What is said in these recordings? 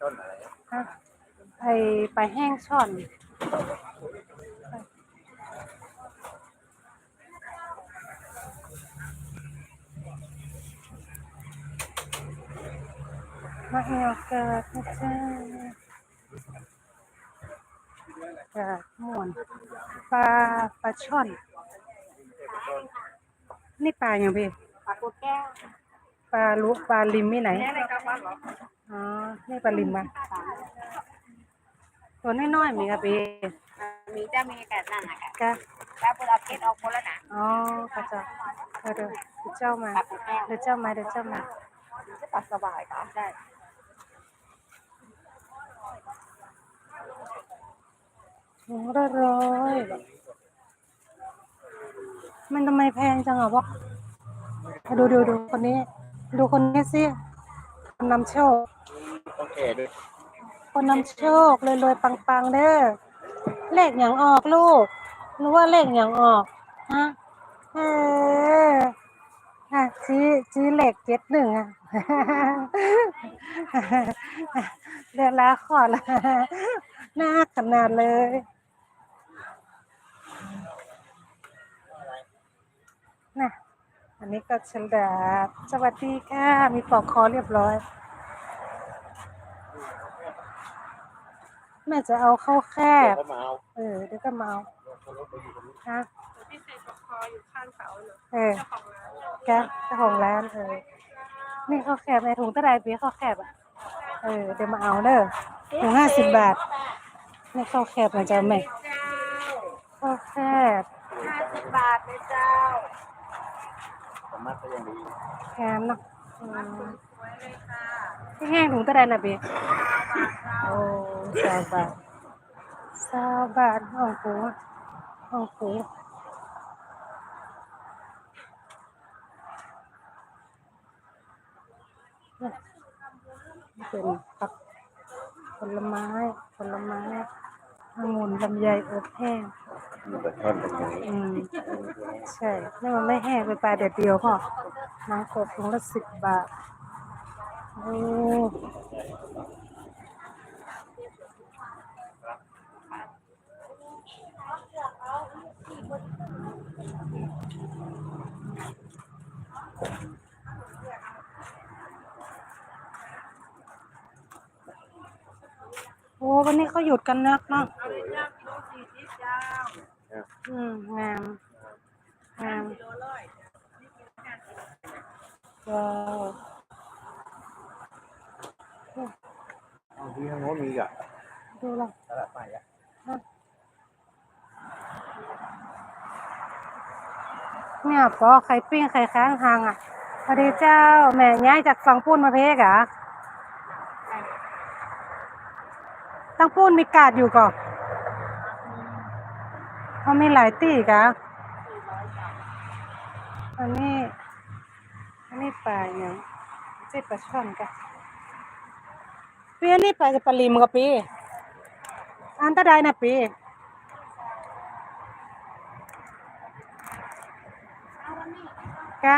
ต้นอะไรไปไปแห้งช่อนมะเหี่ยวเกิดนะจ๊ะเกิดม่วนปลาปลาช่อน นี่ปลาอย่างพี่ปลากูแก้ว ปลาลุปลาลิมที่ไหนเนี่ยในกระป๋องเหรออ๋อนี่ปลาลิมมาตัวน้อยๆมีครับพี่มีจะมีแต่นั่นนะกะกะแล้วพวกเราเก็บออกหมดแล้วนะอ๋อค่ะเจ้าเออเดี๋ยวเดี๋ยวเจ้ามาปลากูแก้วเดี๋ยวเจ้ามาเดี๋ยวเจ้ามาจะปลาสบายค่ะได้โอ้ร้อยร้อยมันทำไมแพงจังอะวะดูดูดูคนนี้ ดูคนนี้สิคนนำโชคต้องแก่ด้วยคนนำโชครวยรวยๆปังๆเด้อเลขอย่างออกลูกรู้ว่าเลขอย่างออกฮะเออฮะชี้ชี้เลขเจ็ดหนึ่งอะ เดือนละขอละน่าขนาดเลย น่ะ อันนี้ก็ฉลาดสวัสดีค่ะ มีปลอกคอเรียบร้อย แม่จะเอาเข้าแคบเขามาเอาเออเดี๋ยวก็มาเอาเขารถไปอยู่ตรงนี้ฮะที่ใส่ปลาคออยู่ข้างเสาเนาะเออเจ้าของร้านแกเจ้าของร้านเออนี่ข้าวแคบในถุงตะไดปีข้าวแคบอะเออเดี๋ยวมาเอาเด้อถุงห้าสิบบาทนี่ข้าวแคบนะจ๊ะแม่เจ้าข้าวแคบห้าสิบบาทเลยเจ้าสา มารถก็ยังดีแคมเนาะอืมสวยเลยค่ะแห้งถุงตะไดน่ะปีโอ้สาวบาทสาวบาทห้องปูห้องปูเนี่ยเป็นผักผลไม้ผลไม้องุ่นลำไยอบแห้ง มันจะทอดเป็นอย่างนี้อืมใช่แล้วมันไม่แห้งเป็นปลาเด็ดเดียวพ่อน้ำกบถุงละสิบบาทโอ้โอ้วันนี้เขาหยุดกันนักเนาะ อืมงามงามกิโลร้อยว้าวเอาที่ข้างโน้นมีอะดูละตลาดใหม่อะเนี่ยปอไข่ปิ้งไข่ค้างทางอะพอดีเจ้าแม่ย้ายจากฝั่งปูนมาเพกเหรอตั้งปูนมีกาดอยู่ก่อน เขามีหลายตีกะอันนี้อันนี้ปลาอย่างเจ็ปลาช่อนกะปีนนี้ปลาจะปลาลิมกับปีอันตะไดนะปีกะ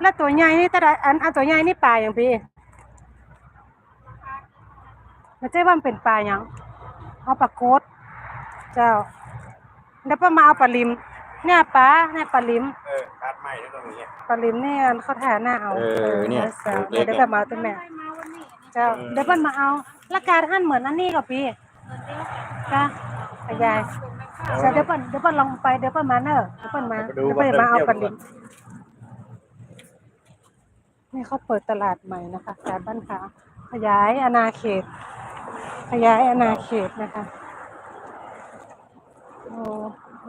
แล้วตัวใหญ่นี่ตะไดอันอันตัวใหญ่นี่ปลาอย่างพี่ไม่ใช่ว่ามันเป็นปลาอย่างเอาปลาโคดเจ้า เดี๋ยวป้ามาเอาปลาลิม เนี่ยปลาเนี่ยปลาลิมเออตลาดใหม่แล้วตรงนี้ ปลาลิมเนี่ยเขาถ่ายหน้าเอาเออเนี่ยเจ้าเล็เดี๋ยกวๆเดี๋ยวป้ามาเอาตัวแม่มาวันนี้เจ้าอืมเดี๋ยวป้ามาเอาและการท่านเหมือนอันนี้กับพี่จ้าขยายเดี๋ยวเดี๋ยวป้าเดี๋ยวป้าลองไปเดี๋ยวป้ามาเนอะเดี๋ยวป้ามาไปดูเดี๋ยวป้ามาเอาปลาลิมก่อนนี่เขาเปิดตลาดใหม่นะคะตลาดบ้านค้าขยายอาณาเขต ขยายอาณาเขตนะคะโอ้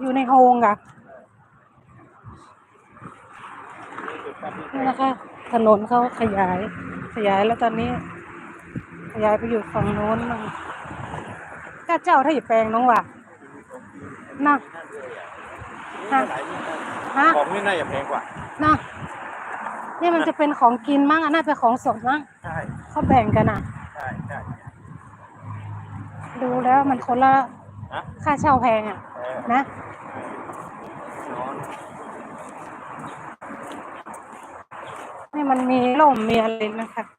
อยู่ในโฮงอะนี่นะคะถนนเขาขยาย ขยายแล้วตอนนี้ ขยายไปอยู่ฝั่งโน้นมั่งก้าเจ้าถ้าอยู่แปลงน้องว่ะนะฮะฮะของนี่น่าจะแพงกว่านะนี่มันจะเป็นของกินมั้งอันน่าเป็นของสดมั้งใช่เขาแบ่งกันอะใช่ใช่ดูแล้วมันคนละฮะค่าเช่าแพงอะเออนะนอน นี่มันมีลมมีอะไรนะคะ